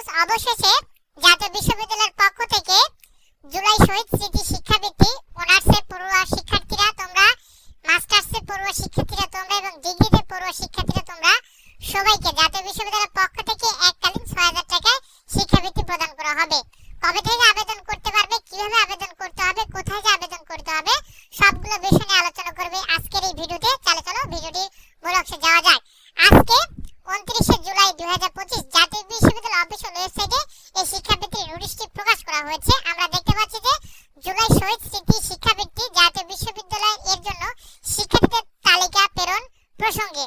News অবশেষে জাতীয় বিশ্ববিদ্যালয়ের পক্ষ থেকে জুলাই শহীদ স্মৃতি শিক্ষাবৃত্তি অনার্সের পড়ুয়া শিক্ষার্থীরা তোমরা মাস্টার্সের পড়ুয়া শিক্ষার্থীরা তোমরা এবং ডিগ্রিতে পড়ুয়া শিক্ষার্থীরা তোমরা সবাইকে জাতীয় বিশ্ববিদ্যালয়ের পক্ষ থেকে এককালীন ছয় হাজার টাকায় শিক্ষাবৃত্তি প্রদান করা হবে। কবে থেকে আবেদন করতে পারবে কীভাবে আবেদন করতে হবে কোথায় যে আবেদন করতে হবে সবগুলো বিষয় নিয়ে আলোচনা করবে আজকের এই ভিডিওতে চলো চলো ভিডিওটি মূল অংশে যাওয়া যাক আজকে উনত্রিশে জুলাই দুই হাজার পঁচিশ জাতীয় বিশ্ববিদ্যালয় অফিসিয়াল ওয়েবসাইটে এই শিক্ষাবৃত্তির নোটিশটি প্রকাশ করা হয়েছে। আমরা দেখতে পাচ্ছি যে জুলাই শহীদ স্মৃতি শিক্ষাবৃত্তি জাতীয় বিশ্ববিদ্যালয় এর জন্য শিক্ষার্থীদের তালিকা প্রেরণ প্রসঙ্গে।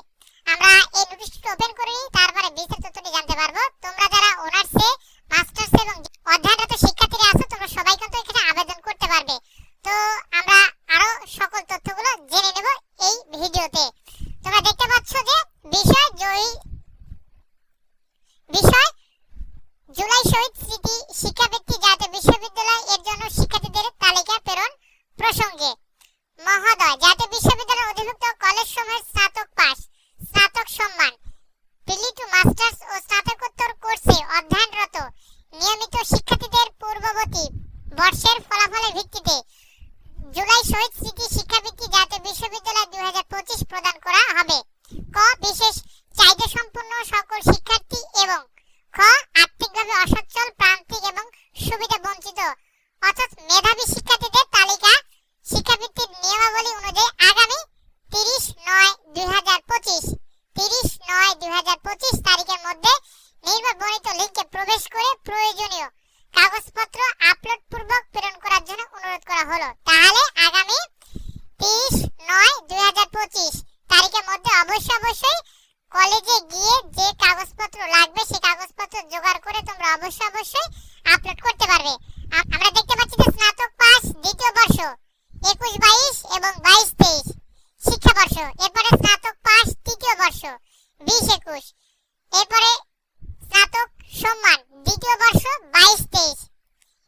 আমরা এই নোটিশটি ওপেন করে তারপরে বিস্তারিত তথ্যটি জানতে পারব। তোমরা যারা অনার্সে মাস্টার্সে এবং অধ্যয়নরত শিক্ষার্থীরা আছো, তোমরা সবাই কিন্তু এখানে আবেদন করতে পারবে। তো আমরা আরও সকল তথ্যগুলো জেনে নেব এই ভিডিওতে কলেজ স্নাতক পাস, স্নাতক সম্মান। প্রিলি টু মাস্টার্স ও স্নাতকোত্তর কোর্সে অধ্যয়নরত নিয়মিত শিক্ষার্থীদের পূর্ববর্তী বর্ষের ফলাফলের ভিত্তিতে জুলাই শহীদ স্মৃতি শিক্ষাবৃত্তি জাতীয় বিশ্ববিদ্যালয় দুই হাজার পঁচিশ প্রদান করা হবে। ক, বিশেষ চাহিদা সম্পন্ন সকল শিক্ষার্থী এবং খ, আর্থিকভাবে অসচ্ছল, প্রান্তিক এবং সুবিধা বঞ্চিত অর্থাৎ মেধাবী শিক্ষার্থীদের তালিকা শিক্ষাবৃত্তির নিয়মাবলী অনুযায়ী আগামী তিরিশ নয় দুই হাজার পঁচিশ তিরিশ নয় দুই হাজার পঁচিশ তারিখের মধ্যে নির্ভর বর্ণিত লিঙ্কে প্রবেশ করে প্রয়োজনীয় কাগজপত্র আপলোড পূর্বক প্রেরণ করার জন্য অনুরোধ করা হলো। তাহলে আগামী তিরিশ নয় দুই হাজার পঁচিশ তারিখের মধ্যে অবশ্যই অবশ্যই কলেজে গিয়ে যে কাগজপত্র লাগবে সেই কাগজপত্র জোগাড় করে তোমরা অবশ্যই অবশ্যই আপলোড করতে পারবে। আমরা দেখতে পাচ্ছি যে স্নাতক পাস দ্বিতীয় বর্ষ, একুশ বাইশ এবং বাইশ তেইশ শিক্ষাবর্ষ, এরপরে স্নাতক পাস তৃতীয় বর্ষ, বিশ একুশ। এরপরে স্নাতক সম্মান দ্বিতীয় বর্ষ বাইশ তেইশ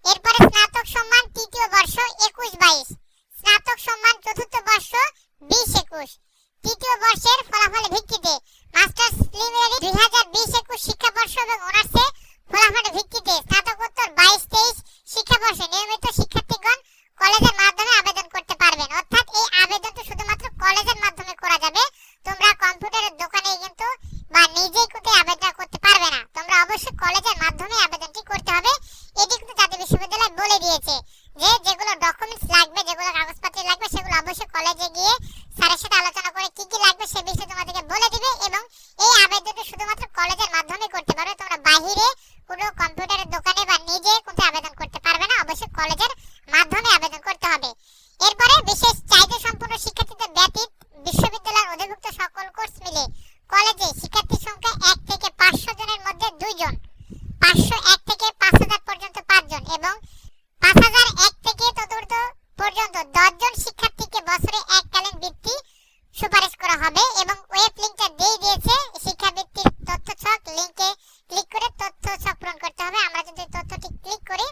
এরপরে স্নাতক সম্মান তৃতীয় বর্ষ একুশ বাইশ স্নাতক সম্মান চতুর্থ বর্ষ তৃতীয় বর্ষের ফলাফলের ভিত্তিতে মাস্টার্স প্রিলিমিনারি দুই হাজার বিশ একুশ শিক্ষাবর্ষ এবং অনার্সে ফলাফলের ভিত্তিতে স্নাতকোত্তর বাইশ তেইশ শিক্ষাবর্ষে নিয়মিত শিক্ষার্থীগণ কলেজের মাধ্যমে আবেদন করতে পারবেন। অর্থাৎ এই আবেদনটি শুধুমাত্র কলেজের মাধ্যমে করা যাবে। তোমরা কম্পিউটারের দোকানে কিন্তু বা নিজেই কিন্তু আবেদন করতে পারবে না। তোমরা অবশ্যই কলেজের মাধ্যমে আবেদনটি করতে হবে। এটি কিন্তু জাতীয় বিশ্ববিদ্যালয় বলে দিয়েছে যে যেগুলো ডকুমেন্টস লাগবে, যেগুলো কাগজপত্র লাগবে, সেগুলো অবশ্যই কলেজে গিয়ে স্যারের সাথে আলোচনা করে কি কি লাগবে সে বিষয়ে তোমাদেরকে বলে দিবে এবং এই আবেদনটি শুধুমাত্র কলেজের মাধ্যমে করতে পারবে তোমরা বাহিরে কোনো কম্পিউটারের দোকানে বা নিজে কোথাও আবেদন করতে পারবে না। অবশ্যই কলেজের মাধ্যমে আবেদন করতে হবে। এরপরে বিশেষ চাহিদা সম্পন্ন শিক্ষার্থীদের ব্যতীত বিশ্ববিদ্যালয়ের অধিভুক্ত সকল কোর্স মিলে কলেজে শিক্ষার্থীর সংখ্যা এক থেকে পাঁচশো জনের মধ্যে দুইজন। পাঁচশো এক থেকে পাঁচ হাজার পর্যন্ত পাঁচজন এবং পাঁচ হাজার এক থেকে চতুর্থ পর্যন্ত দশজন শিক্ষার্থীকে বছরে এককালীন বৃত্তি সুপারিশ করা হবে এবং ওয়েব লিঙ্কটা দিয়ে দিয়েছে শিক্ষাবৃত্তির তথ্য ছক লিঙ্কে ক্লিক করে তথ্য ছক পূরণ করতে হবে আমরা যদি এই তথ্যটি ক্লিক করি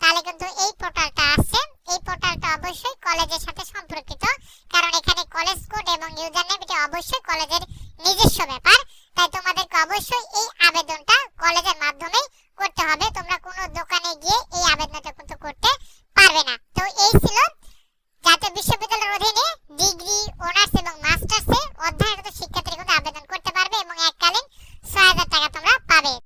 তাহলে কিন্তু এই পোর্টালটা আসছে এই পোর্টালটা অবশ্যই কলেজের সাথে সম্পর্কিত কারণ এখানে কলেজ কোড এবং ইউজার এটা অবশ্যই কলেজের নিজস্ব ব্যাপার, তাই তোমাদেরকে অবশ্যই এই আবেদনটা কলেজের মাধ্যমেই করতে হবে। তোমরা